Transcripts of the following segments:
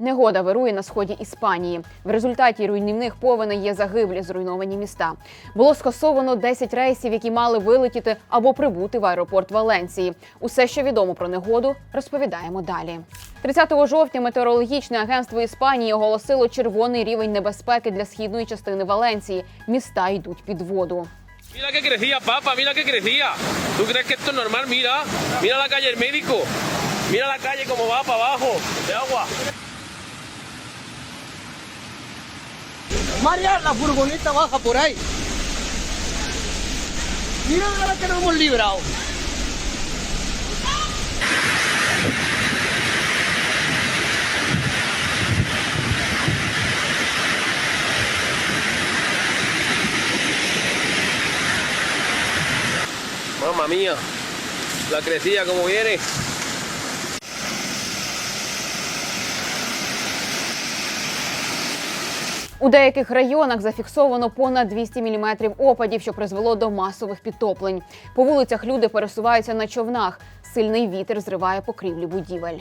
Негода вирує на сході Іспанії. В результаті руйнівних повеней є загиблі зруйновані міста. Було скасовано 10 рейсів, які мали вилетіти або прибути в аеропорт Валенції. Усе, що відомо про негоду, розповідаємо далі. 30 жовтня метеорологічне агентство Іспанії оголосило червоний рівень небезпеки для східної частини Валенції. Міста йдуть під воду. Mira que crecía, papa, mira que crecía. ¿Tú crees que esto es normal? Mira, mira la calle el médico. Mira la calle como va para abajo. María, la furgoneta baja por ahí. Mira de la que nos hemos librado. Mamma mía, la crecía como viene. У деяких районах зафіксовано понад 200 мм опадів, що призвело до масових підтоплень. По вулицях люди пересуваються на човнах. Сильний вітер зриває покрівлі будівель.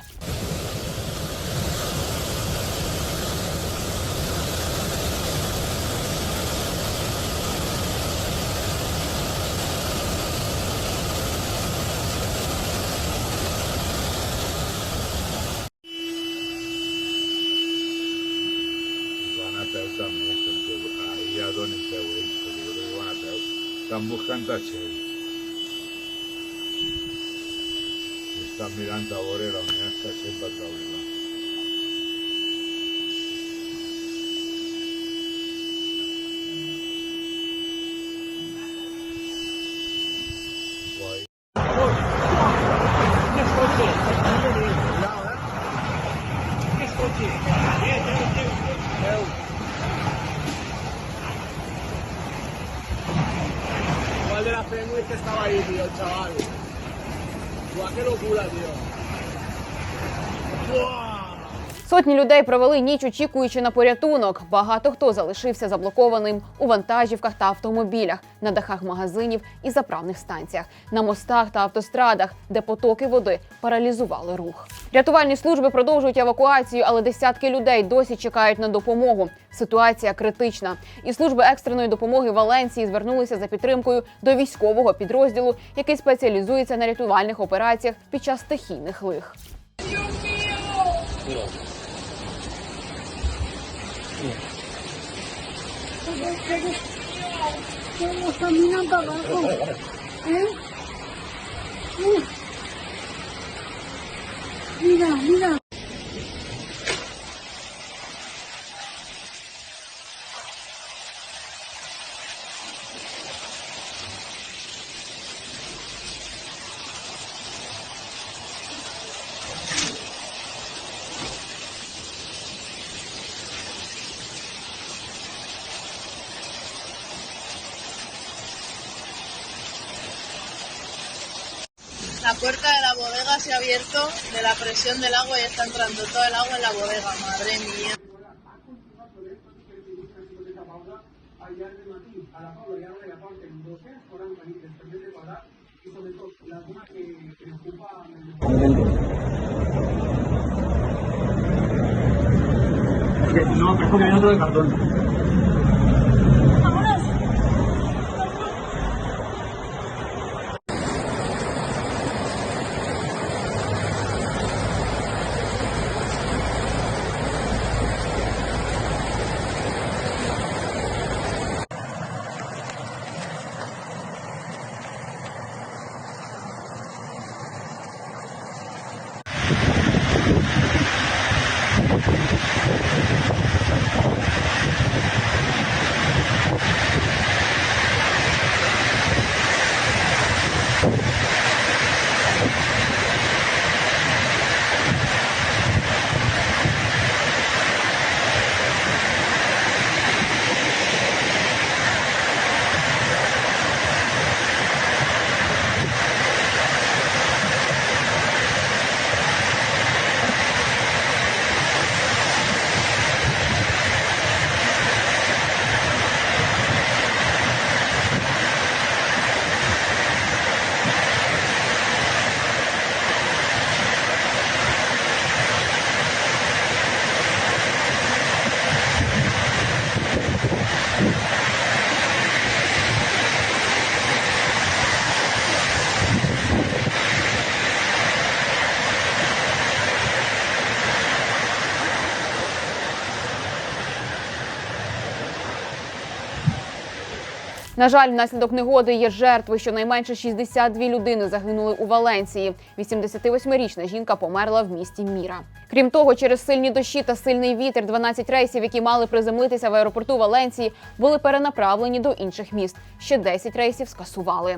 están buscando a Chevy. Está mirando ahora la unidad está siempre trabajando. no es que estaba ahí, tío, chaval. Guau, qué locura, tío. ¡Wow! Сотні людей провели ніч, очікуючи на порятунок. Багато хто залишився заблокованим у вантажівках та автомобілях, на дахах магазинів і заправних станціях, на мостах та автострадах, де потоки води паралізували рух. Рятувальні служби продовжують евакуацію, але десятки людей досі чекають на допомогу. Ситуація критична. І служби екстреної допомоги Валенції звернулися за підтримкою до військового підрозділу, який спеціалізується на рятувальних операціях під час стихійних лих. Estamos caminando abajo. ¿Eh? Uf. Mira, mira. La puerta de la bodega se ha abierto de la presión del agua y está entrando todo el agua en la bodega. Madre mía. No, es como otro de cartón. На жаль, внаслідок негоди є жертви. Щонайменше 62 людини загинули у Валенції. 88-річна жінка померла в місті Міра. Крім того, через сильні дощі та сильний вітер 12 рейсів, які мали приземлитися в аеропорту Валенції, були перенаправлені до інших міст. Ще 10 рейсів скасували.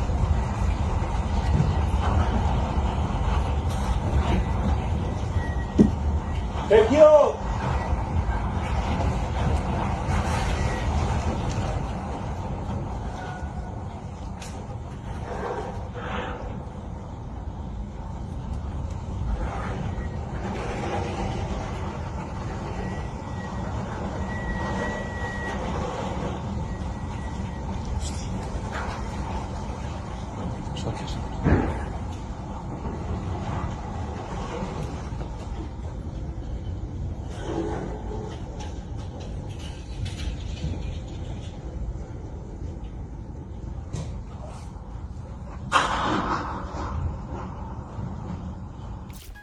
Thank.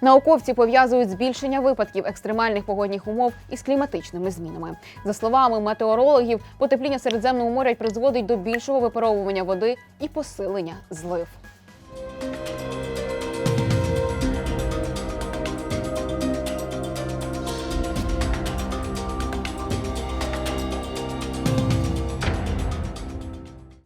Науковці пов'язують збільшення випадків екстремальних погодних умов із кліматичними змінами. За словами метеорологів, потепління Середземного моря призводить до більшого випаровування води і посилення злив.